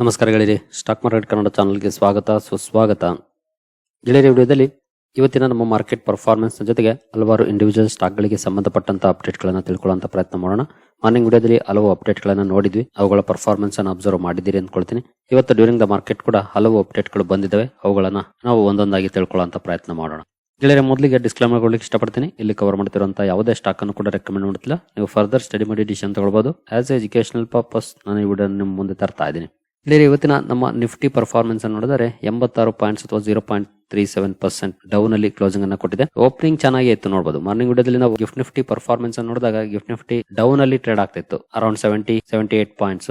ನಮಸ್ಕಾರ ಗೆಳೆಯರಿ. Stock market Kannada ಚಾನಲ್ಗೆ ಸ್ವಾಗತ, ಸುಸ್ವಾಗತ. ಗೆಳೆಯರಿ ವಿಡಿಯೋದಲ್ಲಿ ಇವತ್ತಿನ ನಮ್ಮ ಮಾರ್ಕೆಟ್ ಪರ್ಫಾರ್ಮೆನ್ಸ್ ಜೊತೆಗೆ ಹಲವಾರು ಇಂಡಿವಿಜುವಲ್ ಸ್ಟಾಕ್ಗಳಿಗೆ ಸಂಬಂಧಪಟ್ಟಂತ ಅಪ್ಡೇಟ್ಗಳನ್ನು ತಿಳ್ಕೊಳ್ಳುವಂತ ಪ್ರಯತ್ನ ಮಾಡೋಣ. ಮಾರ್ನಿಂಗ್ ವಿಡಿಯೋದಲ್ಲಿ ಹಲವು ಅಪ್ಡೇಟ್ಗಳನ್ನು ನೋಡಿದ್ವಿ. ಅವುಗಳ ಪರ್ಫಾರ್ಮೆನ್ಸ್ ಅನ್ನು ಅಬ್ಸರ್ವ್ ಮಾಡಿದ್ದೀರಿ ಅಂದ್ಕೊಳ್ತೀನಿ. ಇವತ್ತು ಡ್ಯೂರಿಂಗ್ ದ ಮಾರ್ಕೆಟ್ ಕೂಡ ಹಲವು ಅಪ್ಡೇಟ್ಗಳು ಬಂದಿದ್ದಾವೆ. ಅವುಗಳನ್ನು ನಾವು ಒಂದೊಂದಾಗಿ ತಿಳ್ಕೊಳ್ಳುವಂತ ಪ್ರಯತ್ನ ಮಾಡೋಣ. ಗೆಳೆಯರ, ಮೊದಲಿಗೆ ಡಿಸ್ಕ್ಲೇಮರ್ ಕೊಡ್ಲಿಕ್ಕೆ ಇಷ್ಟಪಡ್ತೀನಿ. ಇಲ್ಲಿ ಕವರ್ ಮಾಡ್ತಿರುವಂತಹ ಯಾವುದೇ ಸ್ಟಾಕ್ ಅನ್ನು ಕೂಡ ರೆಕಮೆಂಡ್ ಮಾಡುತ್ತಿಲ್ಲ. ನೀವು ಫರ್ದರ್ ಸ್ಟಡಿ ಮಾಡಿ ಡಿಸಿಷನ್ ತಗೊಳ್ಬಹುದು ಆಸ್ ಎಜುಕೇಶನಲ್ ಪರ್ಪಸ್ ನಾನು ಈ ವಿಡಿಯೋ ನಿಮ್ಮ ಮುಂದೆ ತರ್ತಾ ಇದ್ದೀನಿ. ಇಲ್ಲಿ ಇವತ್ತಿನ ನಮ್ಮ ನಿಫ್ಟಿ ಪರ್ಫಾರ್ಮೆನ್ಸ್ ಅನ್ನು ನೋಡಿದರೆ ಎಂಬತ್ತಾರು ಪಾಯಿಂಟ್ಸ್ ಅಥವಾ zero point three seven percent down ಅಲ್ಲಿ ಕ್ಲೋಸಿಂಗ್ ಅನ್ನ ಕೊಟ್ಟಿದೆ. ಓಪನಿಂಗ್ ಚೆನ್ನಾಗಿ ಇತ್ತು ನೋಡಬಹುದು ಮಾರ್ನಿಂಗ್ ವಿಡಿಯೋದಲ್ಲಿ ನಾವು ಗಿಫ್ಟ್ ನಿಫ್ಟಿ ಪರ್ಫಾರ್ಮೆನ್ಸ್ ಅನ್ನು ನೋಡಿದಾಗ ಗಿಫ್ಟ್ ನಿಫ್ಟಿ ಡೌನ್ ಅಲ್ಲಿ ಟ್ರೇಡ್ ಆಗ್ತಿತ್ತು around seventy seventy eight points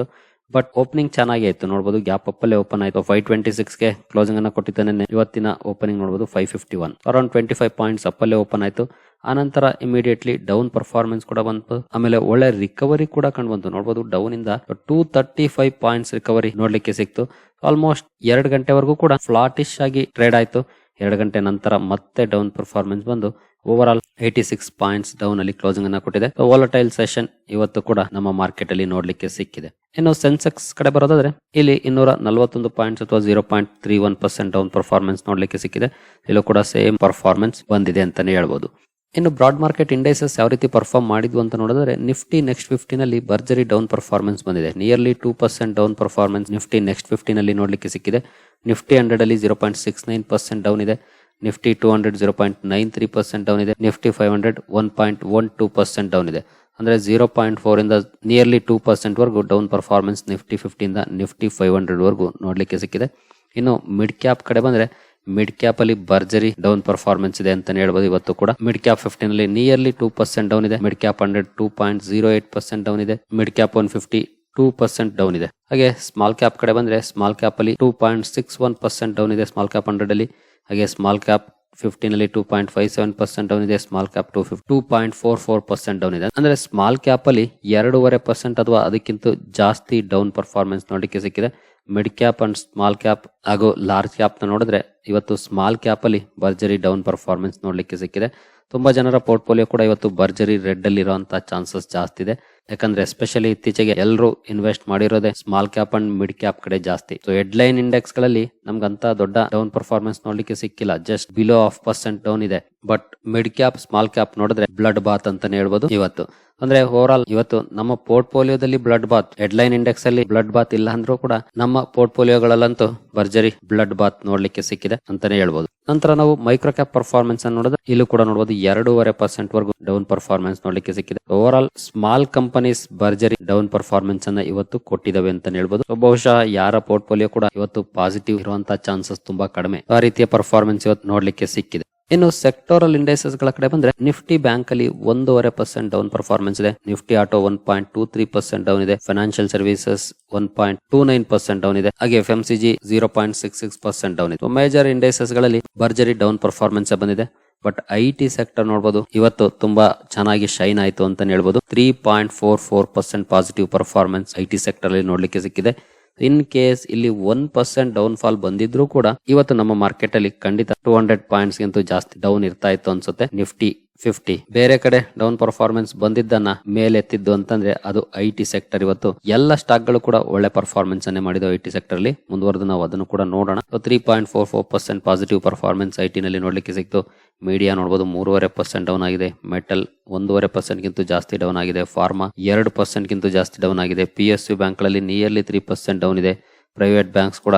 but opening ಚೆನ್ನಾಗಿ ಇತ್ತು ನೋಡಬಹುದು ಗ್ಯಾಪ್ ಅಪ್ ಅಲ್ಲೇ ಓಪನ್ ಆಯಿತು. ಫೈವ್ ಟ್ವೆಂಟಿ ಸಿಕ್ಸ್ಗೆ ಕ್ಲೋಸಿಂಗ್ ಅನ್ನ ಕೊಟ್ಟಿದ್ದಾನೆ. ಇವತ್ತಿನ ಓಪನಿಂಗ್ ನೋಡಬಹುದು five fifty one around twenty five points up ಅಲ್ಲೇ ಓಪನ್ ಆಯ್ತು. ಆನಂತರ ಇಮಿಡಿಯೇಟ್ಲಿ ಡೌನ್ ಪರ್ಫಾರ್ಮೆನ್ಸ್ ಕೂಡ ಬಂತು. ಆಮೇಲೆ ಒಳ್ಳೆ ರಿಕವರಿ ಕೂಡ ಕಂಡು ಬಂತು ನೋಡಬಹುದು ಡೌನ್ ಇಂದ two thirty five points recovery ನೋಡ್ಲಿಕ್ಕೆ ಸಿಕ್ತು. ಆಲ್ಮೋಸ್ಟ್ ಎರಡು ಗಂಟೆವರೆಗೂ ಕೂಡ ಫ್ಲಾಟಿಶ್ ಆಗಿ ಟ್ರೇಡ್ ಆಯ್ತು. ಎರಡು ಗಂಟೆ ನಂತರ ಮತ್ತೆ ಡೌನ್ ಪರ್ಫಾರ್ಮೆನ್ಸ್ ಬಂದು over all eighty six points down ಅಲ್ಲಿ ಕ್ಲೋಸಿಂಗ್ ಅನ್ನ ಕೊಟ್ಟಿದೆ. ವಾಲಟೈಲ್ ಸೆಷನ್ ಇವತ್ತು ಕೂಡ ನಮ್ಮ ಮಾರ್ಕೆಟ್ ಅಲ್ಲಿ ನೋಡ್ಲಿಕ್ಕೆ ಸಿಕ್ಕಿದೆ. ಇನ್ನು ಸೆನ್ಸೆಕ್ಸ್ ಕಡೆ ಬರೋದಾದ್ರೆ ಇಲ್ಲಿ ಇನ್ನೂರ ನಲವತ್ತೊಂದು ಪಾಯಿಂಟ್ಸ್ ಅಥವಾ zero point three one percent down performance ನೋಡ್ಲಿಕ್ಕೆ ಸಿಕ್ಕಿದೆ. ಇಲ್ಲೂ ಕೂಡ ಸೇಮ್ ಪರ್ಫಾರ್ಮೆನ್ಸ್ ಬಂದಿದೆ ಅಂತಾನೆ ಹೇಳ್ಬೋದು. ಇನ್ನು ಬ್ರಾಡ್ ಮಾರ್ಕೆಟ್ ಇಂಡೈಸಸ್ ಯಾವ ರೀತಿ ಪರ್ಫಾರ್ಮ್ ಮಾಡಿದ್ವು ಅಂತ ನೋಡಿದ್ರೆ ನಿಫ್ಟಿ ನೆಕ್ಸ್ಟ್ ಫಿಫ್ಟಿನಲ್ಲಿ ಭರ್ಜರಿ ಡೌನ್ ಪರ್ಫಾರ್ಮೆನ್ಸ್ ಬಂದಿದೆ. Nearly two percent down performance nifty next ಫಿಫ್ಟಿನಲ್ಲಿ ನೋಡ್ಲಿಕ್ಕೆ ಸಿಕ್ಕಿದೆ. ನಿಫ್ಟಿ ಹಂಡ್ರೆಡ್ ಅಲ್ಲಿ zero point six nine percent down ಇದೆ. Nifty two hundred zero point nine three percent down ಇದೆ. Nifty five hundred one point one two percent down ಇದೆ. ಅಂದ್ರೆ zero point four ಇಂದ nearly two percent ವರೆಗೂ down performance Nifty ಫಿಫ್ಟಿಯಿಂದ Nifty five hundred ವರೆಗೂ ನೋಡ್ಲಿಕ್ಕೆ ಸಿಕ್ಕಿದೆ. ಇನ್ನು ಮಿಡ್ ಕ್ಯಾಪ್ ಕಡೆ ಬಂದ್ರೆ ಮಿಡ್ ಕ್ಯಾಪ್ ಅಲ್ಲಿ ಭರ್ಜರಿ ಡೌನ್ ಪರ್ಫಾರ್ಮೆನ್ಸ್ ಇದೆ ಅಂತ ಹೇಳ್ಬೋದು. ಇವತ್ತು ಕೂಡ ಮಿಡ್ ಕ್ಯಾಪ್ ಫಿಫ್ಟೀನ್ ಅಲ್ಲಿ ನಿಯರ್ಲಿ ಟೂ ಪರ್ಸೆಂಟ್ ಡೌನ್ ಇದೆ. Mid cap hundred two point zero eight percent down ಇದೆ. Mid cap one fifty two percent down ಇದೆ. ಹಾಗೆ ಸ್ಮಾಲ್ ಕ್ಯಾಪ್ ಕಡೆ ಬಂದ್ರೆ ಸ್ಮಾಲ್ ಕ್ಯಾಪ್ ಅಲ್ಲಿ two point six one percent down ಇದೆ small cap hundred ಅಲ್ಲಿ. ಹಾಗೆ ಸ್ಮಾಲ್ ಕ್ಯಾಪ್ ಫಿಫ್ಟೀನ್ ಅಲ್ಲಿ two point five seven percent down ಇದೆ. Small cap two fifty two point four four percent down ಇದೆ. ಅಂದ್ರೆ ಸ್ಮಾಲ್ ಕ್ಯಾಪ್ ಅಲ್ಲಿ ಎರಡೂವರೆ ಪರ್ಸೆಂಟ್ ಅಥವಾ ಅದಕ್ಕಿಂತ ಜಾಸ್ತಿ ಡೌನ್ ಪರ್ಫಾರ್ಮೆನ್ಸ್ ನೋಡಲಿಕ್ಕೆ ಸಿಕ್ಕಿದೆ. Mid cap and small cap ಹಾಗೂ ಲಾರ್ಜ್ ಕ್ಯಾಪ್ನ ನೋಡಿದ್ರೆ ಇವತ್ತು ಸ್ಮಾಲ್ ಕ್ಯಾಪಲ್ಲಿ ಭರ್ಜರಿ ಡೌನ್ ಪರ್ಫಾರ್ಮೆನ್ಸ್ ನೋಡಲಿಕ್ಕೆ ಸಿಕ್ಕಿದೆ. ತುಂಬಾ ಜನರ ಪೋರ್ಟ್ಫೋಲಿಯೋ ಕೂಡ ಇವತ್ತು ಭರ್ಜರಿ ರೆಡ್ ಅಲ್ಲಿ ಇರುವಂತಹ ಚಾನ್ಸಸ್ ಜಾಸ್ತಿ ಇದೆ. ಯಾಕಂದ್ರೆ ಎಸ್ಪೆಷಲಿ ಇತ್ತೀಚೆಗೆ ಎಲ್ಲರೂ invest ಮಾಡಿರೋದೇ small cap and mid cap ಕಡೆ ಜಾಸ್ತಿ. ಸೊ ಹೆಡ್ ಲೈನ್ ಇಂಡೆಕ್ಸ್ಗಳಲ್ಲಿ ನಮ್ಗಂತ ದೊಡ್ಡ ಡೌನ್ ಪರ್ಫಾರ್ಮೆನ್ಸ್ ನೋಡ್ಲಿಕ್ಕೆ ಸಿಕ್ಕಿಲ್ಲ. Just below half percent down ಇದೆ. But mid cap small cap ನೋಡಿದ್ರೆ ಬ್ಲಡ್ ಬಾತ್ ಅಂತಾನೆ ಹೇಳ್ಬೋದು ಇವತ್ತು. ಅಂದ್ರೆ ಓವರ್ ಆಲ್ ಇವತ್ತು ನಮ್ಮ ಪೋರ್ಟ್ಫೋಲಿಯೋದಲ್ಲಿ blood bath head line index ಅಲ್ಲಿ ಬ್ಲಡ್ ಬಾತ್ ಇಲ್ಲ ಅಂದ್ರೂ ಕೂಡ ನಮ್ಮ ಪೋರ್ಟ್ಫೋಲಿಯೋಗಳಲ್ಲಂತೂ ಭರ್ಜರಿ ಬ್ಲಡ್ ಬಾತ್ ನೋಡ್ಲಿಕ್ಕೆ ಸಿಕ್ಕಿದೆ ಅಂತಾನೆ ಹೇಳ್ಬಹುದು ನಂತರ ನಾವು ಮೈಕ್ರೋ ಕ್ಯಾಪ್ ಪರ್ಫಾರ್ಮೆನ್ಸ್ ಅನ್ನು ನೋಡಿದ್ರೆ ಇಲ್ಲೂ ಕೂಡ ನೋಡಬಹುದು ಎರಡೂವರೆ ಪರ್ಸೆಂಟ್ ವರೆಗೂ ಡೌನ್ ಪರ್ಫಾರ್ಮೆನ್ಸ್ ನೋಡ್ಲಿಕ್ಕೆ ಸಿಕ್ಕಿದೆ. ಓವರ್ ಆಲ್ ಸ್ಮಾಲ್ ಕಂಪನೀಸ್ ಭರ್ಜರಿ ಡೌನ್ ಪರ್ಫಾರ್ಮೆನ್ಸ್ ಅನ್ನ ಇವತ್ತು ಕೊಟ್ಟಿದ್ದಾವೆ ಅಂತ ಹೇಳ್ಬಹುದು ಬಹುಶಃ ಯಾರ ಪೋರ್ಟ್ಫೋಲಿಯೋ ಕೂಡ ಇವತ್ತು ಪಾಸಿಟಿವ್ ಇರುವಂತಹ ಚಾನ್ಸಸ್ ತುಂಬಾ ಕಡಿಮೆ. ಆ ರೀತಿಯ ಪರ್ಫಾರ್ಮೆನ್ಸ್ ಇವತ್ತು ನೋಡ್ಲಿಕ್ಕೆ ಸಿಕ್ಕಿದೆ. ಇನ್ನು ಸೆಕ್ಟೋರಲ್ ಇಂಡೆಸಸ್ಗಳ ಕಡೆ ಬಂದ್ರೆ ನಿಫ್ಟಿ ಬ್ಯಾಂಕ್ ಅಲ್ಲಿ ಒಂದೂವರೆ ಪರ್ಸೆಂಟ್ ಡೌನ್ ಪರ್ಫಾರ್ಮೆನ್ಸ್ ಇದೆ. Nifty auto one point two three percent down ಇದೆ. Financial services one point two nine percent down ಇದೆ. ಹಾಗೆ F M C G zero point six six percent down ಇದೆ. Major ಇಂಡೆಸಸ್ಗಳಲ್ಲಿ ಭರ್ಜರಿ down performance ಬಂದಿದೆ. But I T sector ನೋಡಬಹುದು ಇವತ್ತು ತುಂಬಾ ಚೆನ್ನಾಗಿ ಶೈನ್ ಆಯಿತು ಅಂತ ಹೇಳ್ಬೋದು. Three point four four percent positive performance I T sector ಅಲ್ಲಿ ನೋಡ್ಲಿಕ್ಕೆ ಸಿಕ್ಕಿದೆ. ಇನ್ ಕೇಸ್ ಇಲ್ಲಿ ಒನ್ ಪರ್ಸೆಂಟ್ ಡೌನ್ ಫಾಲ್ ಬಂದಿದ್ರು ಕೂಡ ಇವತ್ತು ನಮ್ಮ ಮಾರ್ಕೆಟ್ ಅಲ್ಲಿ ಖಂಡಿತ ಟೂ ಹಂಡ್ರೆಡ್ ಪಾಯಿಂಟ್ಸ್ ಜಾಸ್ತಿ ಡೌನ್ ಇರ್ತಾ ಇತ್ತು ಅನ್ಸುತ್ತೆ. ನಿಫ್ಟಿ ಫಿಫ್ಟಿ ಬೇರೆ ಕಡೆ ಡೌನ್ ಪರ್ಫಾರ್ಮೆನ್ಸ್ ಬಂದಿದ್ದನ್ನ ಮೇಲೆತ್ತಿದ್ದು ಅಂತಂದ್ರೆ ಅದು ಐ ಟಿ ಸೆಕ್ಟರ್ ಇವತ್ತು. ಎಲ್ಲ ಸ್ಟಾಕ್ಗಳು ಕೂಡ ಒಳ್ಳೆ ಪರ್ಫಾರ್ಮೆನ್ಸ್ ಅನ್ನೇ ಮಾಡಿದ ಐ ಟಿ ಸೆಕ್ಟರ್ ಅಲ್ಲಿ. ಮುಂದುವರೆದು ನಾವು ಅದನ್ನು ಕೂಡ ನೋಡೋಣ. Three point four four percent positive performance I T ನಲ್ಲಿ ನೋಡ್ಲಿಕ್ಕೆ ಸಿಕ್ತು. ಮೀಡಿಯಾ ನೋಡಬಹುದು ಮೂರುವರೆ ಪರ್ಸೆಂಟ್ ಡೌನ್ ಆಗಿದೆ. ಮೆಟಲ್ ಒಂದೂವರೆ ಪರ್ಸೆಂಟ್ ಗಿಂತ ಜಾಸ್ತಿ ಡೌನ್ ಆಗಿದೆ. ಫಾರ್ಮಾ ಎರಡು ಪರ್ಸೆಂಟ್ ಗಿಂತ ಜಾಸ್ತಿ ಡೌನ್ ಆಗಿದೆ. ಪಿ ಎಸ್ ಯು ಬ್ಯಾಂಕ್ಗಳಲ್ಲಿ ನಿಯರ್ಲಿ ತ್ರೀ ಪರ್ಸೆಂಟ್ ಡೌನ್ ಇದೆ. ಪ್ರೈವೇಟ್ ಬ್ಯಾಂಕ್ಸ್ ಕೂಡ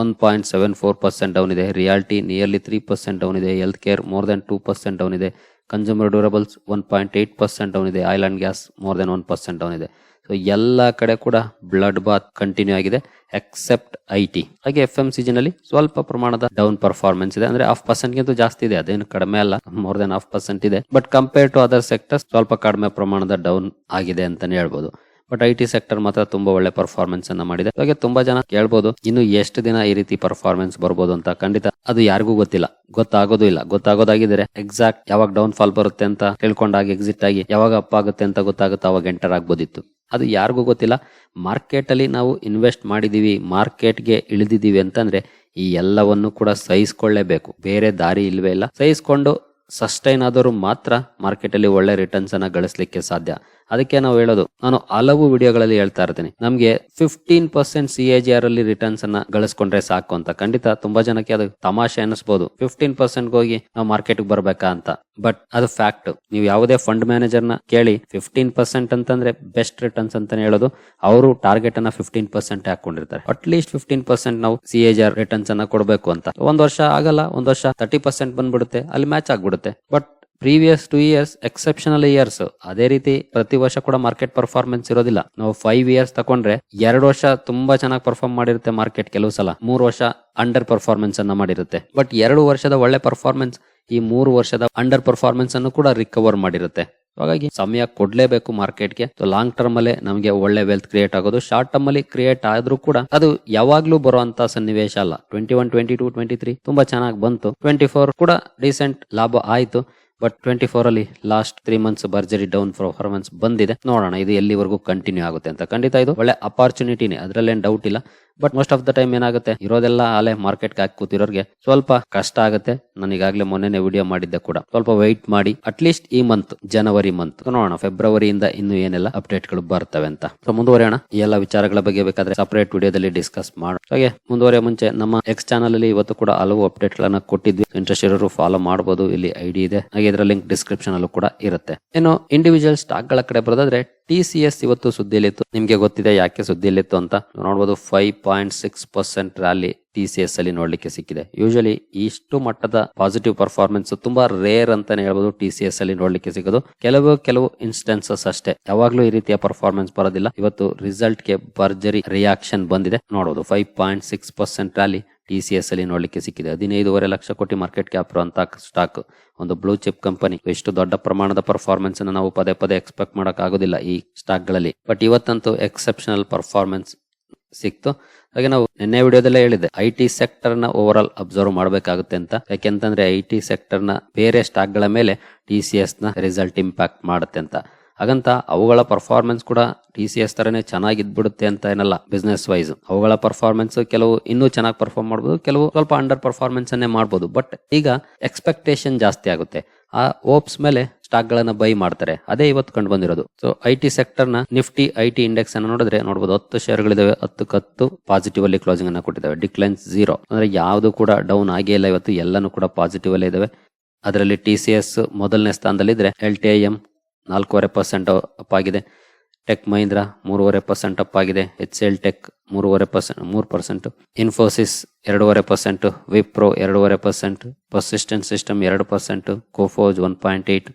one point seven four percent down ಇದೆ. Realty nearly three percent down ಇದೆ. Health care more than two percent down ಇದೆ. Consumer durables one point eight percent down ಇದೆ. Oil and gas more than one percent down ಇದೆ. So ಎಲ್ಲ ಕಡೆ ಕೂಡ blood bath continue ಆಗಿದೆ, except I T. ಹಾಗೆ F M ಸಿಜಿನಲ್ಲಿ ಸ್ವಲ್ಪ ಪ್ರಮಾಣದ ಡೌನ್ ಪರ್ಫಾರ್ಮೆನ್ಸ್ ಇದೆ. ಅಂದ್ರೆ ಹಾಫ್ ಪರ್ಸೆಂಟ್ಗಿಂತ ಜಾಸ್ತಿ ಇದೆ. ಅದೇನು ಕಡಿಮೆ ಅಲ್ಲ, ಮೋರ್ ದೆನ್ ಹಾಫ್ ಪರ್ಸೆಂಟ್ ಇದೆ. But, compare to other sectors ಸ್ವಲ್ಪ ಕಡಿಮೆ ಪ್ರಮಾಣದ ಡೌನ್ ಆಗಿದೆ ಅಂತಾನೆ ಹೇಳ್ಬೋದು. ಬಟ್ ಐ ಟಿ ಸೆಕ್ಟರ್ ಮಾತ್ರ ತುಂಬಾ ಒಳ್ಳೆ ಪರ್ಫಾರ್ಮೆನ್ಸ್ ಅನ್ನ ಮಾಡಿದೆ. ಹಾಗೆ ತುಂಬಾ ಜನ ಕೇಳ್ಬೋದು, ಇನ್ನು ಎಷ್ಟು ದಿನ ಈ ರೀತಿ ಪರ್ಫಾರ್ಮೆನ್ಸ್ ಬರ್ಬೋದು ಅಂತ? ಖಂಡಿತ. ಅದು ಯಾರಿಗೂ ಗೊತ್ತಿಲ್ಲ. ಗೊತ್ತಾಗೋದು ಇಲ್ಲ. ಗೊತ್ತಾಗೋದಾಗಿದ್ರೆ ಎಕ್ಸಾಕ್ಟ್ ಯಾವಾಗ ಡೌನ್ ಫಾಲ್ ಬರುತ್ತೆ ಅಂತ ತಿಳ್ಕೊಂಡಾಗ ಎಕ್ಸಿಟ್ ಆಗಿ, ಯಾವಾಗ ಅಪ್ ಆಗುತ್ತೆ ಅಂತ ಗೊತ್ತಾಗುತ್ತೆ ಅವಾಗ ಎಂಟರ್ ಆಗ್ಬೋದಿತ್ತು. ಅದು ಯಾರಿಗೂ ಗೊತ್ತಿಲ್ಲ. ಮಾರ್ಕೆಟ್ ಅಲ್ಲಿ ನಾವು ಇನ್ವೆಸ್ಟ್ ಮಾಡಿದೀವಿ, ಮಾರ್ಕೆಟ್ಗೆ ಇಳಿದಿದೀವಿ ಅಂತಂದ್ರೆ ಈ ಎಲ್ಲವನ್ನು ಕೂಡ ಸಹಿಸ್ಕೊಳ್ಳೇಬೇಕು. ಬೇರೆ ದಾರಿ ಇಲ್ವೇ ಇಲ್ಲ. ಸಹಿಸ್ಕೊಂಡು ಸಸ್ಟೈನ್ ಆದವರು ಮಾತ್ರ ಮಾರ್ಕೆಟ್ ಅಲ್ಲಿ ಒಳ್ಳೆ ರಿಟರ್ನ್ಸ್ ಅನ್ನ ಗಳಿಸಲಿಕ್ಕೆ ಸಾಧ್ಯ. ಅದಕ್ಕೆ ನಾವು ಹೇಳೋದು, ನಾನು ಹಲವು ವಿಡಿಯೋಗಳಲ್ಲಿ ಹೇಳ್ತಾ ಇರ್ತೀನಿ. ನಮಗೆ fifteen percent C A G R ಅಲ್ಲಿ ರಿಟರ್ನ್ಸ್ ಅನ್ನ ಗಳಿಸ್ಕೊಂಡ್ರೆ ಸಾಕು ಅಂತ. ಖಂಡಿತ ತುಂಬಾ ಜನಕ್ಕೆ ಅದು ತಮಾಷೆ ಅನಿಸ್ಬೋದು ಫಿಫ್ಟೀನ್ ಪರ್ಸೆಂಟ್ ಹೋಗಿ ನಾವು ಮಾರ್ಕೆಟ್ ಬರ್ಬೇಕಾ ಅಂತ. ಬಟ್ ಅದು ಫ್ಯಾಕ್ಟ್ ನೀವು ಯಾವುದೇ ಫಂಡ್ ಮ್ಯಾನೇಜರ್ನ ಕೇಳಿ ಫಿಫ್ಟೀನ್ ಪರ್ಸೆಂಟ್ ಅಂತಂದ್ರೆ ಬೆಸ್ಟ್ ರಿಟರ್ನ್ಸ್ ಅಂತಾನೆ ಹೇಳೋದು. ಅವರು ಟಾರ್ಗೆಟ್ ಅನ್ನ ಫಿಫ್ಟೀನ್ ಪರ್ಸೆಂಟ್ ಹಾಕೊಂಡಿರ್ತಾರೆ ಅಟ್ ಲೀಸ್ಟ್ ಫಿಫ್ಟೀನ್ ಪರ್ಸೆಂಟ್ ನಾವು C A G R returns ಅನ್ನ ಕೊಡಬೇಕು ಅಂತ. ಒಂದ್ ವರ್ಷ ಆಗಲ್ಲ, ಒಂದ್ ವರ್ಷ ತರ್ಟಿ ಪರ್ಸೆಂಟ್ ಬಂದ್ಬಿಡುತ್ತೆ, ಅಲ್ಲಿ ಮ್ಯಾಚ್ ಆಗ್ಬಿಡುತ್ತೆ. But previous two years exceptional years ಅದೇ ರೀತಿ ಪ್ರತಿ ವರ್ಷ ಕೂಡ ಮಾರ್ಕೆಟ್ ಪರ್ಫಾರ್ಮೆನ್ಸ್ ಇರೋದಿಲ್ಲ. ನಾವು ಫೈವ್ ಇಯರ್ಸ್ ತಕೊಂಡ್ರೆ ಎರಡು ವರ್ಷ ತುಂಬಾ ಚೆನ್ನಾಗಿ ಪರ್ಫಾರ್ಮ್ ಮಾಡಿರುತ್ತೆ ಮಾರ್ಕೆಟ್ ಕೆಲವು ಸಲ. ಮೂರು ವರ್ಷ ಅಂಡರ್ ಪರ್ಫಾರ್ಮೆನ್ಸ್ ಅನ್ನ ಮಾಡಿರುತ್ತೆ. ಬಟ್ ಎರಡು ವರ್ಷದ ಒಳ್ಳೆ ಪರ್ಫಾರ್ಮೆನ್ಸ್ ಈ ಮೂರು ವರ್ಷದ ಅಂಡರ್ ಪರ್ಫಾರ್ಮೆನ್ಸ್ ಅನ್ನು ಕೂಡ ರಿಕವರ್ ಮಾಡಿರುತ್ತೆ. ಹಾಗಾಗಿ ಸಮಯ ಕೊಡ್ಲೇಬೇಕು ಮಾರ್ಕೆಟ್ಗೆ ಲಾಂಗ್ ಟರ್ಮ್ ಅಲ್ಲಿ ನಮಗೆ ಒಳ್ಳೆ ವೆಲ್ತ್ ಕ್ರಿಯೇಟ್ ಆಗೋದು. ಶಾರ್ಟ್ ಟರ್ಮ್ ಅಲ್ಲಿ ಕ್ರಿಯೇಟ್ ಆದ್ರೂ ಕೂಡ ಅದು ಯಾವಾಗ್ಲೂ ಬರುವಂತ ಸನ್ನಿವೇಶ ಅಲ್ಲ. Twenty one twenty two twenty three ತುಂಬಾ ಚೆನ್ನಾಗಿ ಬಂತು. ಟ್ವೆಂಟಿ ಫೋರ್ ಕೂಡ ರೀಸೆಂಟ್ ಲಾಭ ಆಯ್ತು. ಬಟ್ ಟ್ವೆಂಟಿ ಫೋರ್ ಅಲ್ಲಿ ಲಾಸ್ಟ್ ತ್ರೀ ಮಂತ್ಸ್ ಭರ್ಜರಿ ಡೌನ್ ಪರ್ಫಾರ್ಮೆನ್ಸ್ ಬಂದಿದೆ. ನೋಡೋಣ, ಇದು ಎಲ್ಲಿವರೆಗೂ ಕಂಟಿನ್ಯೂ ಆಗುತ್ತೆ ಅಂತ. ಖಂಡಿತ ಇದು ಒಳ್ಳೆ ಅಪಾರ್ಚುನಿಟಿನೇ ಅದರಲ್ಲೇನು ಡೌಟ್ ಇಲ್ಲ. But most of the time ಏನಾಗುತ್ತೆ? ಇರೋದೆಲ್ಲ ಅಲೆ ಮಾರ್ಕೆಟ್ಗೆ ಹಾಕಿ ಕೂತಿರೋರಿಗೆ ಸ್ವಲ್ಪ ಕಷ್ಟ ಆಗುತ್ತೆ. ನಾನು ಈಗಾಗಲೇ ಮೊನ್ನೆನೆ ವಿಡಿಯೋ ಮಾಡಿದ್ದೆ ಕೂಡ. ಸ್ವಲ್ಪ ವೆಯ್ಟ್ ಮಾಡಿ ಅಟ್ ಲೀಸ್ಟ್ ಈ ಮಂತ್ ಜನವರಿ ಮಂತ್ ನೋಡೋಣ ಫೆಬ್ರವರಿಯಿಂದ ಇನ್ನು ಏನೆಲ್ಲ ಅಪ್ಡೇಟ್ಗಳು ಬರ್ತವೆ ಅಂತ. ಸೊ ಮುಂದುವರಿಯೋಣ. ಈ ಎಲ್ಲ ವಿಚಾರಗಳ ಬಗ್ಗೆ ಬೇಕಾದ್ರೆ ಸಪರೇಟ್ ವಿಡಿಯೋದಲ್ಲಿ ಡಿಸ್ಕಸ್ ಮಾಡೋಣ. ಹಾಗೆ, ಮುಂದುವರಿಯ ಮುಂಚೆ ನಮ್ಮ ಎಕ್ಸ್ ಚಾನಲ್ ಅಲ್ಲಿ ಇವತ್ತು ಕೂಡ ಹಲವು ಅಪ್ಡೇಟ್ ಗಳನ್ನ ಕೊಟ್ಟಿದ್ವಿ. ಇಂಟ್ರೆಸ್ಟ್ ಇರೋರು ಫಾಲೋ ಮಾಡಬಹುದು ಇಲ್ಲಿ ಐಡಿ ಇದೆ. ಹಾಗೆ ಇದರ ಲಿಂಕ್ ಡಿಸ್ಕ್ರಿಪ್ಷನ್ ಅಲ್ಲೂ ಕೂಡ ಇರುತ್ತೆ. ಇನ್ನು ಇಂಡಿವಿಜುವಲ್ ಸ್ಟಾಕ್ಗಳ ಕಡೆ ಬರೋದಾದ್ರೆ ಟಿ ಸಿ ಎಸ್ ಇವತ್ತು ಸುದ್ದಿಯಲ್ಲಿತ್ತು. ನಿಮ್ಗೆ ಗೊತ್ತಿದೆ ಯಾಕೆ ಸುದ್ದಿಯಲ್ಲಿತ್ತು ಅಂತ? ನೋಡಬಹುದು five point six percent rally T C S ಅಲ್ಲಿ ನೋಡ್ಲಿಕ್ಕೆ ಸಿಕ್ಕಿದೆ. ಯೂಶಲಿ ಇಷ್ಟು ಮಟ್ಟದ ಪಾಸಿಟಿವ್ ಪರ್ಫಾರ್ಮೆನ್ಸ್ ತುಂಬಾ ರೇರ್ ಅಂತಾನೆ ಹೇಳ್ಬೋದು ಟಿ ಸಿ ಎಸ್ ಅಲ್ಲಿ ನೋಡ್ಲಿಕ್ಕೆ ಸಿಗೋದು. ಕೆಲವು ಕೆಲವು ಇನ್ಸ್ಟೆನ್ಸಸ್ ಅಷ್ಟೇ. ಯಾವಾಗ್ಲೂ ಈ ರೀತಿಯ ಪರ್ಫಾರ್ಮೆನ್ಸ್ ಬರೋದಿಲ್ಲ. ಇವತ್ತು ರಿಸಲ್ಟ್ಗೆ ಭರ್ಜರಿ ರಿಯಾಕ್ಷನ್ ಬಂದಿದೆ. ನೋಡೋದು five point six percent rally T C S ಅಲ್ಲಿ ನೋಡ್ಲಿಕ್ಕೆ ಸಿಕ್ಕಿದೆ. ಹದಿನೈದೂವರೆ ಲಕ್ಷ ಕೋಟಿ ಮಾರ್ಕೆಟ್ ಕ್ಯಾಪ್ ಅಂತ ಸ್ಟಾಕ್ ಒಂದು ಬ್ಲೂ ಚಿಪ್ ಕಂಪನಿ ಎಷ್ಟು ದೊಡ್ಡ ಪ್ರಮಾಣದ ಪರ್ಫಾರ್ಮೆನ್ಸ್ ಅನ್ನು ನಾವು ಪದೇ ಪದೇ ಎಕ್ಸ್ಪೆಕ್ಟ್ ಮಾಡಕ್ ಆಗೋದಿಲ್ಲ ಈ ಸ್ಟಾಕ್ಗಳಲ್ಲಿ. ಬಟ್ ಇವತ್ತಂತೂ ಎಕ್ಸೆಪ್ಷನಲ್ ಪರ್ಫಾರ್ಮೆನ್ಸ್ ಸಿಕ್ತು. ಹಾಗೆ ನಾವು ನಿನ್ನೆ ವಿಡಿಯೋದಲ್ಲೇ ಹೇಳಿದೆ ಐ ಟಿ ಸೆಕ್ಟರ್ನ ಓವರ್ ಆಲ್ ಅಬ್ಸರ್ವ್ ಮಾಡಬೇಕಾಗುತ್ತೆ ಅಂತ. ಯಾಕೆಂತಂದ್ರೆ ಐ ಟಿ ಸೆಕ್ಟರ್ನ ಬೇರೆ ಸ್ಟಾಕ್ಗಳ ಮೇಲೆ ಟಿ ಸಿ ಎಸ್ನ ರಿಸಲ್ಟ್ ಇಂಪ್ಯಾಕ್ಟ್ ಮಾಡುತ್ತೆ ಅಂತ. ಹಾಗಂತ ಅವುಗಳ ಪರ್ಫಾರ್ಮೆನ್ಸ್ ಕೂಡ ಟಿ ಸಿ ಎಸ್ ತರನೇ ಚೆನ್ನಾಗಿದ್ಬಿಡುತ್ತೆ ಅಂತ ಏನಲ್ಲ ಬಿಸ್ನೆಸ್ ವೈಸ್ ಅವುಗಳ ಪರ್ಫಾರ್ಮೆನ್ಸ್ ಕೆಲವು ಇನ್ನೂ ಚೆನ್ನಾಗಿ ಪರ್ಫಾರ್ಮ್ ಮಾಡಬಹುದು ಕೆಲವು ಸ್ವಲ್ಪ ಅಂಡರ್ ಪರ್ಫಾರ್ಮೆನ್ಸ್ ಅನ್ನೇ ಮಾಡಬಹುದು ಬಟ್ ಈಗ ಎಕ್ಸ್ಪೆಕ್ಟೇಷನ್ ಜಾಸ್ತಿ ಆಗುತ್ತೆ. ಆ ಓಪ್ಸ್ ಮೇಲೆ ಸ್ಟಾಕ್ ಗಳನ್ನ ಬೈ ಮಾಡ್ತಾರೆ. ಅದೇ ಇವತ್ತು ಕಂಡು ಬಂದಿರೋದು ಸೊ ಐ ಟಿ ಸೆಕ್ಟರ್ನ ನಿಫ್ಟಿ ಐ ಟಿ ಇಂಡೆಕ್ಸ್ ಅನ್ನು ನೋಡಿದ್ರೆ ನೋಡಬಹುದು ಹತ್ತು ಶೇರ್ಗಳಿದಾವೆ ಹತ್ತು ಕತ್ತು ಪಾಸಿಟಿವ್ ಅಲ್ಲಿ ಕ್ಲೋಸಿಂಗ್ ಅನ್ನ ಕೊಟ್ಟಿದ್ದಾವೆ ಡಿಕ್ಲೈನ್ಸ್ ಝೀರೋ ಅಂದ್ರೆ ಯಾವುದು ಕೂಡ ಡೌನ್ ಆಗೇ ಇಲ್ಲ ಇವತ್ತು, ಎಲ್ಲಾನು ಕೂಡ ಪಾಸಿಟಿವ್ ಅಲ್ಲೇ ಇದಾವೆ. ಅದರಲ್ಲಿ ಟಿ ಸಿ ಎಸ್ ಮೊದಲನೇ ಸ್ಥಾನದಲ್ಲಿದ್ರೆ ಎಲ್ ಟಿ ಐ ಎಂ ನಾಲ್ಕೂವರೆ ಪರ್ಸೆಂಟ್ ಅಪ್ ಆಗಿದೆ. ಟೆಕ್ ಮಹೀಂದ್ರ ಮೂರುವರೆ ಪರ್ಸೆಂಟ್ ಅಪ್ ಆಗಿದೆ. ಎಚ್ ಎಲ್ ಟೆಕ್ ಮೂರುವರೆ ಪರ್ಸೆಂಟ್ ಮೂರು ಪರ್ಸೆಂಟ್ ಇನ್ಫೋಸಿಸ್ ಎರಡೂವರೆ ಪರ್ಸೆಂಟ್ ವಿಪ್ರೋ ಎರಡೂವರೆ ಪರ್ಸೆಂಟ್ ಪರ್ಸಿಸ್ಟೆಂಟ್ ಸಿಸ್ಟಮ್ ಎರಡು percent Coforge one point eight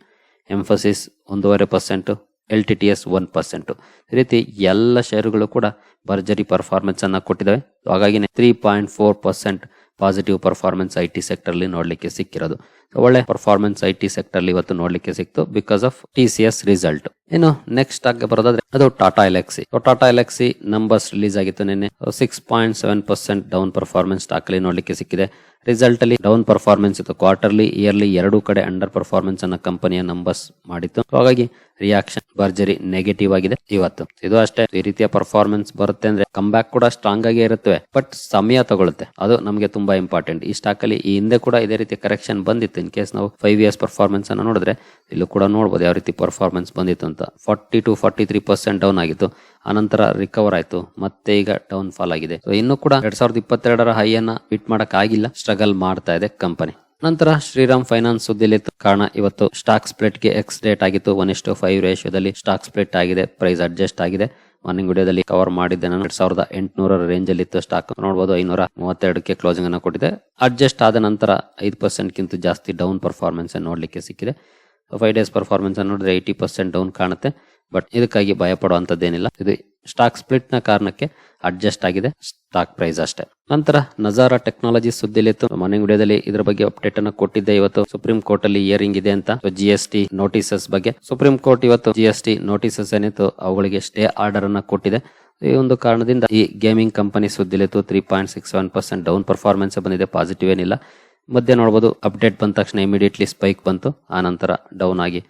Mphasis ಒಂದೂವರೆ percent L T T S one percent ಈ ರೀತಿ ಎಲ್ಲ ಶೇರುಗಳು ಕೂಡ ಭರ್ಜರಿ ಪರ್ಫಾರ್ಮೆನ್ಸನ್ನು ಕೊಟ್ಟಿದ್ದಾವೆ. ಹಾಗಾಗಿ three point four percent positive performance I T sector ಅಲ್ಲಿ ನೋಡ್ಲಿಕ್ಕೆ ಸಿಕ್ಕಿರೋದು. ಒಳ್ಳೆ ಪರ್ಫಾರ್ಮೆನ್ಸ್ ಐ ಟಿ ಸೆಕ್ಟರ್ ಅಲ್ಲಿ ಇವತ್ತು ನೋಡ್ಲಿಕ್ಕೆ ಸಿಕ್ತು because of T C S result ಇನ್ನು ನೆಕ್ಸ್ಟ್ ಆಗಿ ಬರೋದಾದ್ರೆ ಅದು ಟಾಟಾ ಎಲೆಕ್ಸಿ ಟಾಟಾ ಎಲೆಕ್ಸಿ ನಂಬರ್ಸ್ ರಿಲೀಸ್ ಆಗಿತ್ತು ನಿನ್ನೆ. Six point seven percent down performance stock ಅಲ್ಲಿ ನೋಡ್ಲಿಕ್ಕೆ ಸಿಕ್ಕಿದೆ. ರಿಸಲ್ಟ್ ಅಲ್ಲಿ ಡೌನ್ ಪರ್ಫಾರ್ಮೆನ್ಸ್ ಇತ್ತು. ಕ್ವಾರ್ಟರ್ಲಿ ಇಯರ್ಲಿ ಎರಡು ಕಡೆ ಅಂಡರ್ ಪರ್ಫಾರ್ಮೆನ್ಸ್ ಅನ್ನ ಕಂಪನಿಯ ನಂಬರ್ಸ್ ಮಾಡಿತ್ತು. ಹಾಗಾಗಿ ರಿಯಾಕ್ಷನ್ ಭರ್ಜರಿ ನೆಗೆಟಿವ್ ಆಗಿದೆ. ಇವತ್ತು ಇದು ಅಷ್ಟೇ. ಈ ರೀತಿಯ ಪರ್ಫಾರ್ಮೆನ್ಸ್ ಬರುತ್ತೆ ಅಂದ್ರೆ ಕಮ್ ಬ್ಯಾಕ್ ಕೂಡ ಸ್ಟ್ರಾಂಗ್ ಆಗಿ ಇರುತ್ತವೆ. ಬಟ್ ಸಮಯ ತಗೊಳುತ್ತೆ. ಅದು ನಮಗೆ ತುಂಬಾ ಇಂಪಾರ್ಟೆಂಟ್ ಈ ಸ್ಟಾಕ್ ಅಲ್ಲಿ ಈ ಹಿಂದೆ ಕೂಡ ಇದೇ ರೀತಿ ಕರೆಕ್ಷನ್ ಬಂದಿತ್ತು. ಇನ್ ಕೇಸ್ ನಾವು ಫೈವ್ ಇಯರ್ಸ್ ಪರ್ಫಾರ್ಮೆನ್ಸ್ ಅನ್ನ ನೋಡಿದ್ರೆ ಇಲ್ಲೂ ಕೂಡ ನೋಡಬಹುದು ಯಾವ ರೀತಿ ಪರ್ಫಾರ್ಮೆನ್ಸ್ ಬಂದಿತ್ತು ಅಂತ. Forty two forty three percent down ಆಗಿತ್ತು. ಆನಂತರ ರಿಕವರ್ ಆಯಿತು. ಮತ್ತೆ ಈಗ ಡೌನ್ ಫಾಲ್ ಆಗಿದೆ ಇನ್ನು ಕೂಡ ಎರಡ್ ಸಾವಿರದ ಇಪ್ಪತ್ತೆರಡರ ಹೈ ಅನ್ನ ಬಿಟ್ ಮಾಡಕ್ ಆಗಿಲ್ಲ. ಸ್ಟ್ರಗಲ್ ಮಾಡ್ತಾ ಇದೆ ಕಂಪನಿ ನಂತರ ಶ್ರೀರಾಮ್ ಫೈನಾನ್ಸ್ ಸುದ್ದಿಲಿ ಕಾರಣ ಇವತ್ತು ಸ್ಟಾಕ್ ಸ್ಪ್ಲಿಟ್ಗೆ ಎಕ್ಸ್ ಡೇಟ್ ಆಗಿತ್ತು ಒನ್ ಇಷ್ಟು ಫೈವ್ ರೇಷಿಯೋದಲ್ಲಿ ಸ್ಟಾಕ್ ಸ್ಪ್ಲಿಟ್ ಆಗಿದೆ. ಪ್ರೈಸ್ ಅಡ್ಜಸ್ಟ್ ಆಗಿದೆ. ಮಾರ್ನಿಂಗ್ ವಿಡಿಯೋದಲ್ಲಿ ಕವರ್ ಮಾಡಿದ್ದೆ ನಾನು. ಎರಡ್ ಸಾವಿರದ ಎಂಟುನೂರ ರೇಂಜ್ ಅಲ್ಲಿ ಇತ್ತು ಸ್ಟಾಕ್ ನೋಡಬಹುದು ಐನೂರ ಮೂವತ್ತೆರಡಕ್ಕೆ ಕ್ಲೋಸಿಂಗ್ ಅನ್ನು ಕೊಟ್ಟಿದೆ. ಅಡ್ಜಸ್ಟ್ ಆದ ನಂತರ ಐದು ಪರ್ಸೆಂಟ್ ಕಿಂತ ಜಾಸ್ತಿ ಡೌನ್ ಪರ್ಫಾರ್ಮೆನ್ಸ್ ನೋಡಲಿಕ್ಕೆ ಸಿಕ್ಕಿದೆ. ಫೈವ್ ಡೇಸ್ ಪರ್ಫಾರ್ಮೆನ್ಸ್ ನೋಡಿದ್ರೆ ಏಯ್ಟಿ ಪರ್ಸೆಂಟ್ ಡೌನ್ ಕಾಣುತ್ತೆ. ಬಟ್ ಇದಕ್ಕಾಗಿ ಭಯ ಪಡುವಂತದ್ದೇನಿಲ್ಲ ಇದು ಸ್ಟಾಕ್ ಸ್ಪ್ಲಿಟ್ನ ಕಾರಣಕ್ಕೆ ಅಡ್ಜಸ್ಟ್ ಆಗಿದೆ. ಸ್ಟಾಕ್ ಪ್ರೈಸ್ ಅಷ್ಟೇ. ನಂತರ ನಜಾರಾ ಟೆಕ್ನಾಲಜಿ ಸುದ್ದಿಲಿತ್ತು ಮಾರ್ನಿಂಗ್ ವಿಡಿಯೋದಲ್ಲಿ ಇದರ ಬಗ್ಗೆ ಅಪ್ಡೇಟ್ ಅನ್ನು ಕೊಟ್ಟಿದ್ದೆ ಇವತ್ತು. ಸುಪ್ರೀಂ ಕೋರ್ಟ್ ಅಲ್ಲಿ ಇಯರಿಂಗ್ ಇದೆ ಅಂತ. ಜಿ ಎಸ್ ಟಿ ನೋಟಿಸಸ್ ಬಗ್ಗೆ. ಸುಪ್ರೀಂ ಕೋರ್ಟ್ ಇವತ್ತು ಜಿ ಎಸ್ ಟಿ ನೋಟಿಸಸ್ ಏನಿತ್ತು, ಅವುಗಳಿಗೆ ಸ್ಟೇ ಆರ್ಡರ್ ಅನ್ನ ಕೊಟ್ಟಿದೆ. ಈ ಒಂದು ಕಾರಣದಿಂದ ಈ gaming company ಸುದ್ದಿಲಿತ್ತು three point six seven percent down performance ಬಂದಿದೆ. ಪಾಸಿಟಿವ್ ಏನಿಲ್ಲ. ಮಧ್ಯೆ ನೋಡಬಹುದು ಅಪ್ಡೇಟ್ ಬಂದ ತಕ್ಷಣ ಇಮಿಡಿಯೇಟ್ಲಿ ಸ್ಪೈಕ್ ಬಂತು. ಆ ನಂತರ ಡೌನ್ ಆಗಿ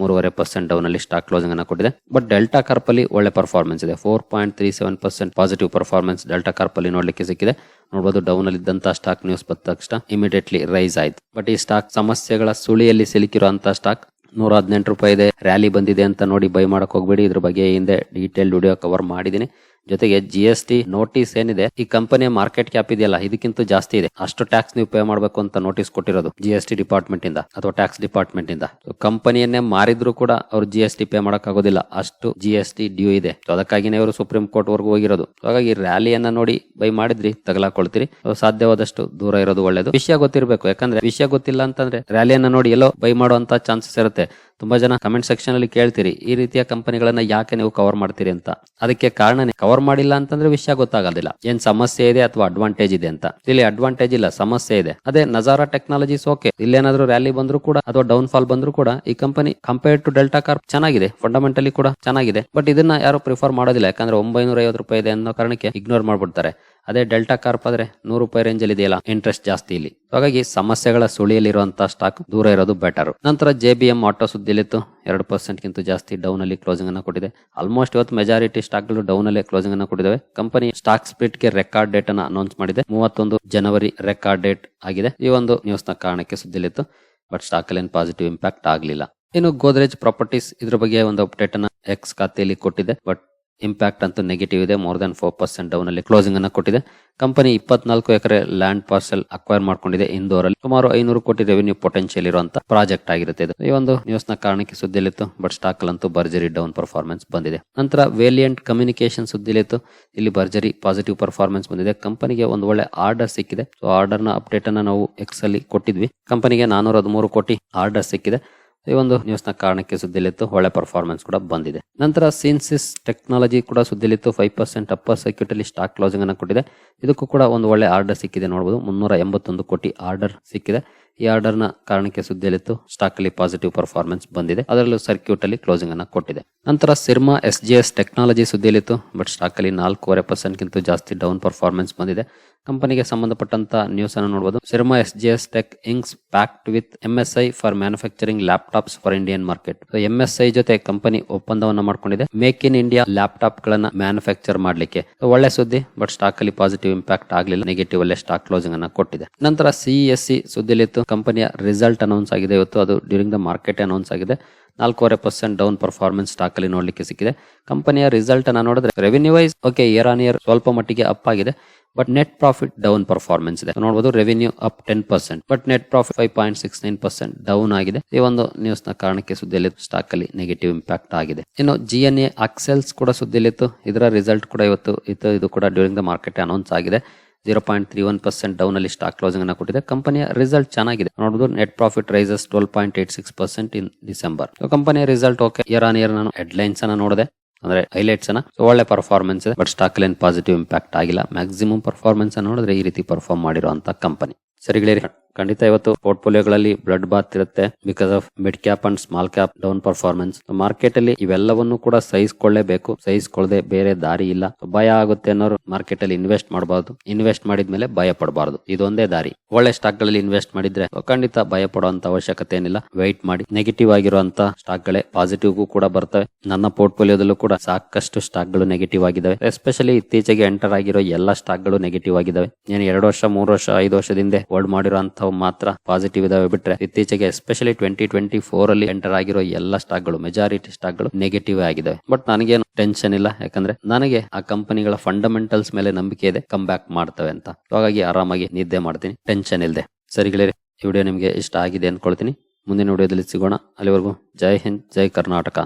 ಮೂರುವರೆ ಪರ್ಸೆಂಟ್ ಡೌನ್ ಅಲ್ಲಿ ಸ್ಟಾಕ್ ಕ್ಲೋಸಿಂಗ್ ಅನ್ನು ಕೊಟ್ಟಿದೆ. ಬಟ್ ಡೆಲ್ಟಾ ಕಾರ್ಪ್ ಅಲ್ಲಿ ಒಳ್ಳೆ ಪರ್ಫಾರ್ಮೆನ್ಸ್ ಇದೆ. Four point three seven percent positive performance delta corp ಅಲ್ಲಿ ನೋಡ್ಲಿಕ್ಕೆ ಸಿಕ್ಕಿದೆ. ನೋಡಬಹುದು ಡೌನ್ ಅಲ್ಲಿ ಇದ್ದಂತ ಸ್ಟಾಕ್ ನ್ಯೂಸ್ ಬಂದ ತಕ್ಷಣ ಇಮಿಡಿಯೇಟ್ಲಿ ರೈಸ್ ಆಯ್ತು. ಬಟ್ ಈ ಸ್ಟಾಕ್ ಸಮಸ್ಯೆಗಳ ಸುಳಿಯಲ್ಲಿ ಸಿಲುಕಿರುವಂತಹ ಸ್ಟಾಕ್ ನೂರ ಹದಿನೆಂಟು ರೂಪಾಯಿ ಇದೆ. ರ್ಯಾಲಿ ಬಂದಿದೆ ಅಂತ ನೋಡಿ ಬೈ ಮಾಡಕ್ ಹೋಗ್ಬೇಡಿ. ಇದ್ರ ಬಗ್ಗೆ ಹಿಂದೆ ಡೀಟೇಲ್ ವಿಡಿಯೋ ಕವರ್ ಮಾಡಿದೀನಿ ಜೊತೆಗೆ ಜಿ ಎಸ್ ಟಿ ನೋಟಿಸ್ ಏನಿದೆ, ಈ ಕಂಪನಿಯ ಮಾರ್ಕೆಟ್ ಕ್ಯಾಪ್ ಇದೆಯಲ್ಲ, ಇದಕ್ಕಿಂತ ಜಾಸ್ತಿ ಇದೆ. ಅಷ್ಟು ಟ್ಯಾಕ್ಸ್ ನೀವು ಪೇ ಮಾಡಬೇಕು ಅಂತ ನೋಟಿಸ್ ಕೊಟ್ಟಿರೋದು ಜಿ ಎಸ್ ಟಿ ಡಿಪಾರ್ಟ್ಮೆಂಟ್ ಇಂದ ಅಥವಾ ಟ್ಯಾಕ್ಸ್ ಡಿಪಾರ್ಟ್ಮೆಂಟ್ ಇಂದ. ಕಂಪನಿಯನ್ನೇ ಮಾರಿದ್ರು ಕೂಡ ಅವ್ರು ಜಿ ಎಸ್ ಟಿ ಪೇ ಮಾಡಕ್ ಆಗೋದಿಲ್ಲ ಅಷ್ಟು ಜಿ ಎಸ್ ಟಿ ಡ್ಯೂ ಇದೆ. ಅದಕ್ಕಾಗಿನೇ ಅವರು ಸುಪ್ರೀಂ ಕೋರ್ಟ್ ವರ್ಗೂ ಹೋಗಿರೋದು. ಹಾಗಾಗಿ ರ್ಯಾಲಿಯನ್ನ ನೋಡಿ ಬೈ ಮಾಡಿದ್ರಿ, ತಗಲಾಕೊಳ್ತೀರಿ. ಸಾಧ್ಯವಾದಷ್ಟು ದೂರ ಇರೋದು ಒಳ್ಳೇದು. ವಿಷಯ ಗೊತ್ತಿರಬೇಕು. ಯಾಕಂದ್ರೆ ವಿಷಯ ಗೊತ್ತಿಲ್ಲ ಅಂತಂದ್ರೆ ರ್ಯಾಲಿಯನ್ನ ನೋಡಿ ಎಲ್ಲೋ ಬೈ ಮಾಡುವಂತ ಚಾನ್ಸಸ್ ಇರುತ್ತೆ. ತುಂಬಾ ಜನ ಕಮೆಂಟ್ ಸೆಕ್ಷನ್ ಅಲ್ಲಿ ಕೇಳ್ತೀರಿ, ಈ ರೀತಿಯ ಕಂಪನಿಗಳನ್ನ ಯಾಕೆ ನೀವು ಕವರ್ ಮಾಡ್ತೀರಿ ಅಂತ. ಅದಕ್ಕೆ ಕಾರಣನೇ ಕವರ್ ಮಾಡಿಲ್ಲ ಅಂತಂದ್ರೆ ವಿಷಯ ಗೊತ್ತಾಗೋದಿಲ್ಲ. ಏನ್ ಸಮಸ್ಯೆ ಇದೆ ಅಥವಾ ಅಡ್ವಾಂಟೇಜ್ ಇದೆ ಅಂತ. ಇಲ್ಲಿ ಅಡ್ವಾಂಟೇಜ್ ಇಲ್ಲ, ಸಮಸ್ಯೆ ಇದೆ. ಅದೇ ನಜಾರಾ ಟೆಕ್ನಾಲಜೀಸ್ ಓಕೆ ಇಲ್ಲೇನಾದ್ರೂ ರ್ಯಾಲಿ ಬಂದ್ರು ಕೂಡ ಅಥವಾ ಡೌನ್ ಫಾಲ್ ಬಂದ್ರು ಕೂಡ ಈ company compared to delta corp ಚೆನ್ನಾಗಿದೆ. ಫಂಡಮೆಂಟಲಿ ಕೂಡ ಚೆನ್ನಾಗಿದೆ. ಬಟ್ ಇದನ್ನ ಯಾರು ಪ್ರಿಫರ್ ಮಾಡೋದಿಲ್ಲ. ಯಾಕಂದ್ರೆ ಒಂಬೈನೂರ ಐವತ್ತು ರೂಪಾಯಿ ಇದೆ ಅನ್ನೋ ಕಾರಣಕ್ಕೆ ಇಗ್ನೋರ್ ಮಾಡ್ಬಿಡ್ತಾರೆ. ಅದೇ ಡೆಲ್ಟಾ ಕಾರ್ಪ್ ಆದ್ರೆ ನೂರು ರೂಪಾಯಿ ರೇಂಜ್ ಅಲ್ಲಿ ಇದೆಯಲ್ಲ ಇಂಟ್ರೆಸ್ಟ್ ಜಾಸ್ತಿ ಇಲ್ಲಿ. ಹಾಗಾಗಿ ಸಮಸ್ಯೆಗಳ ಸುಳಿಯಲ್ಲಿರುವಂತಹ ಸ್ಟಾಕ್ ದೂರ ಇರೋದು ಬೆಟರ್ ನಂತರ ಜೆ ಬಿ ಎಂ ಆಟೋ ಸುದ್ದಿಲಿತ್ತು, ಎರಡು ಪರ್ಸೆಂಟ್ ಗಿಂತ ಜಾಸ್ತಿ ಡೌನ್ ಅಲ್ಲಿ ಕ್ಲೋಸಿಂಗ್ ಅನ್ನ ಕೊಟ್ಟಿದೆ. ಆಲ್ಮೋಸ್ಟ್ ಇವತ್ತು ಮೆಜಾರಿಟಿ ಸ್ಟಾಕ್ಗಳು ಡೌನ್ ಅಲ್ಲಿ ಕ್ಲೋಸಿಂಗ್ ಅನ್ನ ಕೊಟ್ಟಿದ್ದಾವೆ ಕಂಪನಿ ಸ್ಟಾಕ್ ಸ್ಪ್ಲಿಟ್ಗೆ ರೆಕಾರ್ಡ್ ಡೇಟ್ ಅನ್ನ ಅನೌನ್ಸ್ ಮಾಡಿದೆ. ಮೂವತ್ತೊಂದು ಜನವರಿ ರೆಕಾರ್ಡ್ ಡೇಟ್ ಆಗಿದೆ. ಈ ಒಂದು ನ್ಯೂಸ್ನ ಕಾರಣಕ್ಕೆ ಸುದ್ದಿಲಿತ್ತು ಬಟ್ ಸ್ಟಾಕ್ ಅಲ್ಲಿ ಪಾಸಿಟಿವ್ ಇಂಪ್ಯಾಕ್ಟ್ ಆಗಲಿಲ್ಲ. ಇನ್ನು ಗೋದ್ರೇಜ್ ಪ್ರಾಪರ್ಟೀಸ್ ಇದ್ರ ಬಗ್ಗೆ ಒಂದು ಅಪ್ಡೇಟ್ ಅನ್ನ ಎಕ್ಸ್ ಖಾತೆಯಲ್ಲಿ ಕೊಟ್ಟಿದೆ ಬಟ್ ಇಂಪ್ಯಾಕ್ಟ್ ಅಂತೂ ನೆಗೆಟಿವ್ ಇದೆ. More than four percent down ಅಲ್ಲಿ ಕ್ಲೋಸಿಂಗ್ ಅನ್ನು ಕೊಟ್ಟಿದೆ. ಕಂಪನಿ ಇಪ್ಪತ್ನಾಲ್ಕು ಎಕರೆ ಲ್ಯಾಂಡ್ ಪಾರ್ಸೆಲ್ ಅಕ್ವೈರ್ ಮಾಡ್ಕೊಂಡಿದೆ ಇಂದೋರಲ್ಲಿ. ಸುಮಾರು ಐನೂರು ಕೋಟಿ ರೆವೆನ್ಯೂ ಪೊಟೆನ್ಶಿಯಲ್ ಇರುವಂತ ಪ್ರಾಜೆಕ್ಟ್ ಆಗಿರುತ್ತೆ ಇದು. ಈ ಒಂದು ನ್ಯೂಸ್ನ ಕಾರಣಕ್ಕೆ ಸುದ್ದಿಲಿತ್ತು ಬಟ್ ಸ್ಟಾಕ್ ಅಲ್ಲಂತೂ ಭರ್ಜರಿ ಡೌನ್ ಪರ್ಫಾರ್ಮೆನ್ಸ್ ಬಂದಿದೆ. ನಂತರ ವೇಲಿಯಂಟ್ ಕಮ್ಯುನಿಕೇಶನ್ ಸುದ್ದಿಲಿತ್ತು ಇಲ್ಲಿ ಭರ್ಜರಿ ಪಾಸಿಟಿವ್ ಪರ್ಫಾರ್ಮೆನ್ಸ್ ಬಂದಿದೆ. ಕಂಪನಿಗೆ ಒಂದು ಒಳ್ಳೆ ಆರ್ಡರ್ ಸಿಕ್ಕಿದೆ. ಸೊ ಆರ್ಡರ್ನ ಅಪ್ಡೇಟ್ ಅನ್ನ ನಾವು ಎಕ್ಸ್ ಅಲ್ಲಿ ಕೊಟ್ಟಿದ್ವಿ. ಕಂಪನಿಗೆ ನಾನೂರ ಹದಿಮೂರು ಕೋಟಿ ಆರ್ಡರ್ ಸಿಕ್ಕಿದೆ. ಈ ಒಂದು ನ್ಯೂಸ್ನ ಕಾರಣಕ್ಕೆ ಸುದ್ದಿಲಿತ್ತು ಒಳ್ಳೆ ಪರ್ಫಾರ್ಮೆನ್ಸ್ ಕೂಡ ಬಂದಿದೆ. ನಂತರ ಸಿನ್ಸಿಸ್ ಟೆಕ್ನಾಲಜಿ ಕೂಡ ಸುದ್ದಿಲಿತ್ತು ಫೈವ್ ಪರ್ಸೆಂಟ್ ಅಪ್ಪರ್ ಸರ್ಕ್ಯೂಟ್ ಅಲ್ಲಿ ಸ್ಟಾಕ್ ಕ್ಲೋಸಿಂಗ್ ಅನ್ನು ಕೊಟ್ಟಿದೆ. ಇದಕ್ಕೂ ಕೂಡ ಒಂದು ಒಳ್ಳೆ ಆರ್ಡರ್ ಸಿಕ್ಕಿದೆ ನೋಡಬಹುದು ಮುನ್ನೂರ ಎಂಬತ್ತೊಂದು ಕೋಟಿ ಆರ್ಡರ್ ಸಿಕ್ಕಿದೆ. ಈ ಆರ್ಡರ್ನ ಕಾರಣಕ್ಕೆ ಸುದ್ದಿಯಲ್ಲಿತ್ತು. ಸ್ಟಾಕ್ ಅಲ್ಲಿ ಪಾಸಿಟಿವ್ ಪರ್ಫಾರ್ಮೆನ್ಸ್ ಬಂದಿದೆ. ಅದರಲ್ಲೂ ಸರ್ಕ್ಯೂಟ್ ಅಲ್ಲಿ ಕ್ಲೋಸಿಂಗ್ ಅನ್ನು ಕೊಟ್ಟಿದೆ. ನಂತರ Syrma S G S technology ಸುದ್ದಿಯಲ್ಲಿತ್ತು. But stock ಅಲ್ಲಿ ನಾಲ್ಕೂವರೆ ಪರ್ಸೆಂಟ್ ಗಿಂತ ಜಾಸ್ತಿ ಡೌನ್ ಪರ್ಫಾರ್ಮೆನ್ಸ್ ಬಂದಿದೆ. ಕಂಪನಿಗೆ ಸಂಬಂಧಪಟ್ಟಂತ ನ್ಯೂಸ್ ಅನ್ನು ನೋಡಬಹುದು Syrma S G S tech inks pact with I for manufacturing laptops for Indian market. MSI ಜೊತೆ ಕಂಪನಿ ಒಪ್ಪಂದವನ್ನ ಮಾಡಿಕೊಂಡಿದೆ. ಮೇಕ್ ಇನ್ ಇಂಡಿಯಾ ಲ್ಯಾಪ್ಟಾಪ್ ಗಳನ್ನ ಮ್ಯಾನುಫ್ಯಾಕ್ಚರ್ ಮಾಡಲಿಕ್ಕೆ. ಒಳ್ಳೆ ಸುದ್ದಿ ಬಟ್ ಸ್ಟಾಕ್ ಅಲ್ಲಿ ಪಾಸಿಟಿವ್ ಇಂಪ್ಯಾಕ್ಟ್ ಆಗಲಿಲ್ಲ. ನೆಗೆಟಿವ್ ಅಲ್ಲೇ ಸ್ಟಾಕ್ ಕ್ಲೋಸಿಂಗ್ ಅನ್ನ ಕೊಟ್ಟಿದೆ. ನಂತರ ಸಿಎಸ್ಸಿ ಸುದ್ದಿಲಿತ್ತು ಕಂಪನಿಯ ರಿಸಲ್ಟ್ ಅನೌನ್ಸ್ ಆಗಿದೆ ಇವತ್ತು. ಅದು ಡ್ಯೂರಿಂಗ್ ದ ಮಾರ್ಕೆಟ್ ಅನೌನ್ಸ್ ಆಗಿದೆ. ನಾಲ್ಕೂವರೆ ಪರ್ಸೆಂಟ್ ಡೌನ್ ಪರ್ಫಾರ್ಮೆನ್ಸ್ ಸ್ಟಾಕ್ ಅಲ್ಲಿ ನೋಡ್ಲಿಕ್ಕೆ ಸಿಕ್ಕಿದೆ. ಕಂಪನಿಯ ರಿಸಲ್ಟ್ ಅನ್ನ ನೋಡಿದ್ರೆ revenue wise okay year on year ಸ್ವಲ್ಪ ಮಟ್ಟಿಗೆ ಅಪ್ ಆಗಿದೆ. But net profit down performance ಇದೆ. ನೋಡಬಹುದು revenue up ten percent but net profit five point six nine percent down ಆಗಿದೆ. ಈ ಒಂದು ನ್ಯೂಸ್ನ ಕಾರಣಕ್ಕೆ ಸುದ್ದಿಯಲ್ಲಿ ಸ್ಟಾಕ್ ಅಲ್ಲಿ ನೆಗೆಟಿವ್ ಇಂಪ್ಯಾಕ್ಟ್ ಆಗಿದೆ. ಇನ್ನು ಜಿ ಎನ್ ಎ ಅಕ್ಸೆಲ್ಸ್ ಕೂಡ ಸುದ್ದಿಲಿತ್ತು ಇದರ ರಿಸಲ್ಟ್ ಕೂಡ ಇವತ್ತು ಇತ್ತು. ಇದು ಕೂಡ ಡ್ಯೂರಿಂಗ್ ದ ಮಾರ್ಕೆಟ್ ಅನೌನ್ಸ್ ಆಗಿದೆ. Zero point three one percent down ಅಲ್ಲಿ ಸ್ಟಾಕ್ ಕ್ಲೋಸಿಂಗ್ ಅನ್ನ ಕೊಟ್ಟಿದೆ. ಕಂಪನಿಯ ರಿಸಲ್ಟ್ ಚೆನ್ನಾಗಿದೆ. ನೋಡಬಹುದು net profit rises twelve point eight six percent in December ಕಂಪನಿಯ result okay year on year ನಾನು ಹೆಡ್ಲೈನ್ಸ್ ಅನ್ನ ನೋಡಿದೆ. ಅಂದ್ರೆ ಹೈಲೈಟ್ಸ್ ಅನ್ನ. ಒಳ್ಳೆ ಪರ್ಫಾರ್ಮೆನ್ಸ್ ಇದೆ but stock line positive impact ಆಗಿಲ್ಲ. ಮ್ಯಾಕ್ಸಿಮಮ್ ಪರ್ಫಾರ್ಮೆನ್ಸ್ ನೋಡಿದ್ರೆ ಈ ರೀತಿ ಪರ್ಫಾರ್ಮ್ ಮಾಡಿರುವಂತ ಕಂಪನಿ ಸರಿ ಗೆಳೆಯರಿ. ಖಂಡಿತ ಇವತ್ತು ಪೋರ್ಟ್ಫೋಲಿಯೋಗಳಲ್ಲಿ ಬ್ಲಡ್ ಬಾತ್ ಇರುತ್ತೆ because of mid cap and small cap down performance. Market ಅಲ್ಲಿ ಇವೆಲ್ಲವನ್ನು ಕೂಡ ಸಹಿಸಿಕೊಳ್ಳೇಬೇಕು. ಸಹಿಸಿಕೊಳ್ಳದೆ ಬೇರೆ ದಾರಿ ಇಲ್ಲ. ಭಯ ಆಗುತ್ತೆ ಅನ್ನೋರು ಮಾರ್ಕೆಟ್ ಅಲ್ಲಿ ಇನ್ವೆಸ್ಟ್ ಮಾಡಬಾರ್ದು. ಇನ್ವೆಸ್ಟ್ ಮಾಡಿದ್ಮೇಲೆ ಭಯ ಪಡಬಾರ್ದು. ಇದೊಂದೇ ದಾರಿ. ಒಳ್ಳೆ ಸ್ಟಾಕ್ಗಳಲ್ಲಿ ಇನ್ವೆಸ್ಟ್ ಮಾಡಿದ್ರೆ ಖಂಡಿತ ಭಯ ಪಡುವಂತ ಅವಶ್ಯಕತೆ ಏನಿಲ್ಲ. ವೆಯ್ಟ್ ಮಾಡಿ. ನೆಗೆಟಿವ್ ಆಗಿರುವಂತ ಸ್ಟಾಕ್ ಗಳೇ ಪಾಸಿಟಿವ್ ಕೂಡ ಬರ್ತವೆ. ನನ್ನ ಪೋರ್ಟ್ಫೋಲಿಯೋದಲ್ಲೂ ಕೂಡ ಸಾಕಷ್ಟು ಸ್ಟಾಕ್ಗಳು ನೆಗೆಟಿವ್ ಆಗಿದಾವೆ ಎಸ್ಪೆಷಲಿ ಇತ್ತೀಚೆಗೆ ಎಂಟರ್ ಆಗಿರೋ ಎಲ್ಲಾ ಸ್ಟಾಕ್ಗಳು ನೆಗೆಟಿವ್ ಆಗಿದ್ದಾವೆ. ಎರಡು ವರ್ಷ, ಮೂರು ವರ್ಷ, ಐದು ವರ್ಷದಿಂದ ಹೋಲ್ಡ್ ಮಾಡಿರುವಂತವು ಮಾತ್ರ ಪಾಸಿಟಿವ್ ಇದಾವೆ ಬಿಟ್ರೆ ಇತ್ತೀಚೆಗೆ ಎಸ್ಪೆಷಲಿ ಟ್ವೆಂಟಿ ಟ್ವೆಂಟಿ ಫೋರ್ ಅಲ್ಲಿ ಎಂಟರ್ ಆಗಿರೋ ಎಲ್ಲ ಸ್ಟಾಕ್ಗಳು ಮೆಜಾರಿಟಿ ಸ್ಟಾಕ್ಗಳು ನೆಗೆಟಿವ್ ಆಗಿದೆ ಬಟ್ ನನಗೇನು ಟೆನ್ಷನ್ ಇಲ್ಲ, ಯಾಕಂದ್ರೆ ನನಗೆ ಆ ಕಂಪನಿಗಳ ಫಂಡಮೆಂಟಲ್ಸ್ ಮೇಲೆ ನಂಬಿಕೆ ಇದೆ ಕಮ್ ಬ್ಯಾಕ್ ಮಾಡ್ತವೆ ಅಂತ. ಹಾಗಾಗಿ ಆರಾಮಾಗಿ ನಿದ್ದೆ ಮಾಡ್ತೀನಿ ಟೆನ್ಷನ್ ಇಲ್ಲದೆ ಸರಿ ಗೆಳೆಯರೆ, ಈ ವಿಡಿಯೋ ನಿಮಗೆ ಇಷ್ಟ ಆಗಿದೆ ಅನ್ಕೊಳ್ತೀನಿ. ಮುಂದಿನ ವಿಡಿಯೋದಲ್ಲಿ ಸಿಗೋಣ. ಅಲ್ಲಿವರೆಗೂ ಜೈ ಹಿಂದ್, ಜೈ ಕರ್ನಾಟಕ.